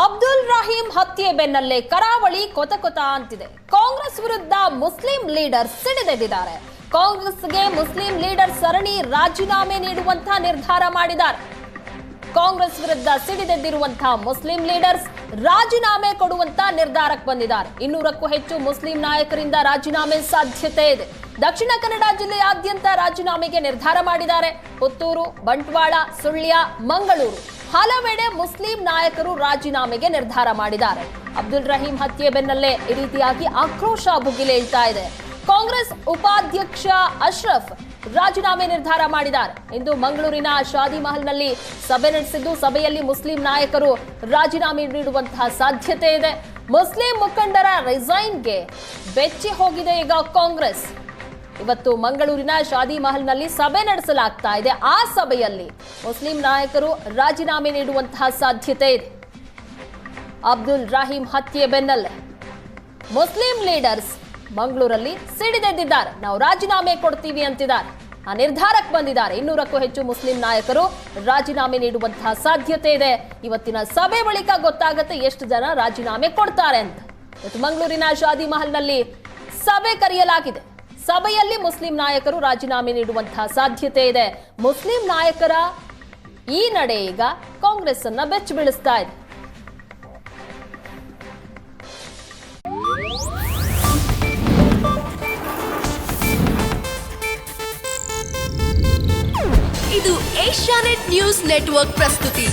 ಅಬ್ದುಲ್ ರಹೀಂ ಹತ್ಯೆ ಬೆನ್ನಲ್ಲೇ ಕರಾವಳಿ ಕೊತ ಕೊತ ಅಂತಿದೆ. ಕಾಂಗ್ರೆಸ್ ವಿರುದ್ಧ ಮುಸ್ಲಿಂ ಲೀಡರ್ ಸಿಡಿದೆದ್ದಿದ್ದಾರೆ. ಕಾಂಗ್ರೆಸ್ಗೆ ಮುಸ್ಲಿಂ ಲೀಡರ್ ಸರಣಿ ರಾಜೀನಾಮೆ ನೀಡುವಂತ ನಿರ್ಧಾರ ಮಾಡಿದ್ದಾರೆ. ಕಾಂಗ್ರೆಸ್ ವಿರುದ್ಧ ಸಿಡಿದೆದ್ದಿರುವಂತಹ ಮುಸ್ಲಿಂ ಲೀಡರ್ಸ್ ರಾಜೀನಾಮೆ ಕೊಡುವಂತ ನಿರ್ಧಾರಕ್ಕೆ ಬಂದಿದ್ದಾರೆ. ಇನ್ನೂರಕ್ಕೂ ಹೆಚ್ಚು ಮುಸ್ಲಿಂ ನಾಯಕರಿಂದ ರಾಜೀನಾಮೆ ಸಾಧ್ಯತೆ ಇದೆ. ದಕ್ಷಿಣ ಕನ್ನಡ ಜಿಲ್ಲೆಯಾದ್ಯಂತ ರಾಜೀನಾಮೆಗೆ ನಿರ್ಧಾರ ಮಾಡಿದ್ದಾರೆ. ಪುತ್ತೂರು, ಬಂಟ್ವಾಳ, ಸುಳ್ಯ, ಮಂಗಳೂರು. ಹಲವೆಡೆ ಮುಸ್ಲಿಂ ನಾಯಕರು ರಾಜೀನಾಮೆಗೆ ನಿರ್ಧಾರ ಮಾಡಿದ್ದಾರೆ. ಅಬ್ದುಲ್ ರಹೀಂ ಹತ್ಯೆ ಬೆನ್ನಲ್ಲೇ ಈ ರೀತಿಯಾಗಿ ಆಕ್ರೋಶ ಭುಗಿಲೇಳ್ತಾ ಇದೆ. ಕಾಂಗ್ರೆಸ್ ಉಪಾಧ್ಯಕ್ಷ ಅಶ್ರಫ್ ರಾಜೀನಾಮೆ ನಿರ್ಧಾರ ಮಾಡಿದ್ದಾರೆ. ಇಂದು ಮಂಗಳೂರಿನ ಶಾದಿ ಮಹಲ್ನಲ್ಲಿ ಸಭೆ ನಡೆಸಿದ್ದು, ಸಭೆಯಲ್ಲಿ ಮುಸ್ಲಿಂ ನಾಯಕರು ರಾಜೀನಾಮೆ ನೀಡುವಂತಹ ಸಾಧ್ಯತೆ ಇದೆ. ಮುಸ್ಲಿಂ ಮುಖಂಡರ ರಿಸೈನ್ಗೆ ಬೆಚ್ಚಿ ಹೋಗಿದೆ ಈಗ ಕಾಂಗ್ರೆಸ್. ಇವತ್ತು ಮಂಗಳೂರಿನ ಶಾದಿ ಮಹಲ್ನಲ್ಲಿ ಸಭೆ ನಡೆಸಲಾಗ್ತಾ ಇದೆ. ಆ ಸಭೆಯಲ್ಲಿ ಮುಸ್ಲಿಂ ನಾಯಕರು ರಾಜೀನಾಮೆ ನೀಡುವಂತಹ ಸಾಧ್ಯತೆ ಇದೆ. ಅಬ್ದುಲ್ ರಾಹಿಂ ಹತ್ಯೆ ಬೆನ್ನಲ್ಲೇ ಮುಸ್ಲಿಂ ಲೀಡರ್ಸ್ ಮಂಗಳೂರಲ್ಲಿ ಸಿಡಿದೆದ್ದಿದ್ದಾರೆ. ನಾವು ರಾಜೀನಾಮೆ ಕೊಡ್ತೀವಿ ಅಂತಿದ್ದಾರೆ. ಆ ನಿರ್ಧಾರಕ್ಕೆ ಬಂದಿದ್ದಾರೆ. ಇನ್ನೂರಕ್ಕೂ ಹೆಚ್ಚು ಮುಸ್ಲಿಂ ನಾಯಕರು ರಾಜೀನಾಮೆ ನೀಡುವಂತಹ ಸಾಧ್ಯತೆ ಇದೆ. ಇವತ್ತಿನ ಸಭೆ ಬಳಿಕ ಗೊತ್ತಾಗುತ್ತೆ ಎಷ್ಟು ಜನ ರಾಜೀನಾಮೆ ಕೊಡ್ತಾರೆ ಅಂತ. ಇವತ್ತು ಮಂಗಳೂರಿನ ಶಾದಿ ಮಹಲ್ನಲ್ಲಿ ಸಭೆ ಕರೆಯಲಾಗಿದೆ. ಸಭೆಯಲ್ಲಿ ಮುಸ್ಲಿಂ ನಾಯಕರು ರಾಜೀನಾಮೆ ನೀಡುವಂತಹ ಸಾಧ್ಯತೆ ಇದೆ. ಮುಸ್ಲಿಂ ನಾಯಕರ ಈ ನಡೆ ಈಗ ಕಾಂಗ್ರೆಸ್ ಅನ್ನ ಬೆಚ್ಚಿ ಬೀಳಿಸ್ತಾ ಇದೆ. ಇದು ಏಷ್ಯಾನೆಟ್ ನ್ಯೂಸ್ ನೆಟ್ವರ್ಕ್ ಪ್ರಸ್ತುತಿ.